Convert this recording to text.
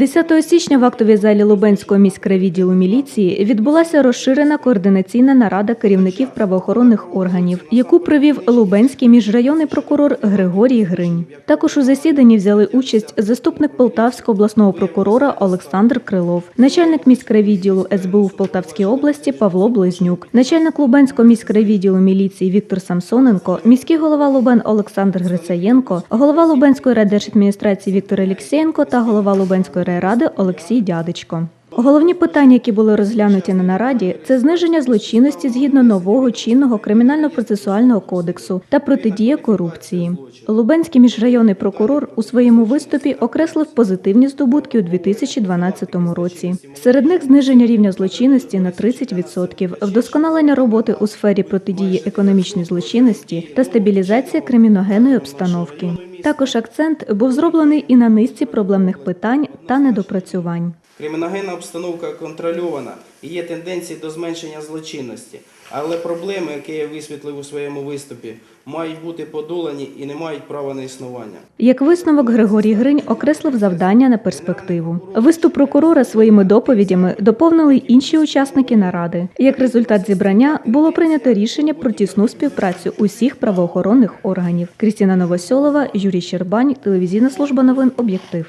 10 січня в актовій залі Лубенського міськрайвідділу міліції відбулася розширена координаційна нарада керівників правоохоронних органів, яку провів Лубенський міжрайонний прокурор Григорій Гринь. Також у засіданні взяли участь заступник Полтавського обласного прокурора Олександр Крилов, начальник міськрайвідділу СБУ в Полтавській області Павло Близнюк, начальник Лубенського міськрайвідділу міліції Віктор Самсоненко, міський голова Лубен Олександр Грицаєнко, голова Лубенської райдержадміністрації Віктор Алєксєєнко та голова Лубенської райради Олексій Дядечко. Головні питання, які були розглянуті на нараді, це зниження злочинності згідно нового чинного кримінально-процесуального кодексу та протидія корупції. Лубенський міжрайонний прокурор у своєму виступі окреслив позитивні здобутки у 2012 році. Серед них зниження рівня злочинності на 30%, вдосконалення роботи у сфері протидії економічній злочинності та стабілізація криміногенної обстановки. Також акцент був зроблений і на низці проблемних питань та недопрацювань. Криміногенна обстановка контрольована і є тенденції до зменшення злочинності. Але проблеми, які я висвітлив у своєму виступі, мають бути подолані і не мають права на існування. Як висновок Григорій Гринь окреслив завдання на перспективу. Виступ прокурора своїми доповідями доповнили й інші учасники наради. Як результат зібрання було прийнято рішення про тісну співпрацю усіх правоохоронних органів. Крістіна Новосьолова, Юрій Щербань, телевізійна служба новин Об'єктив.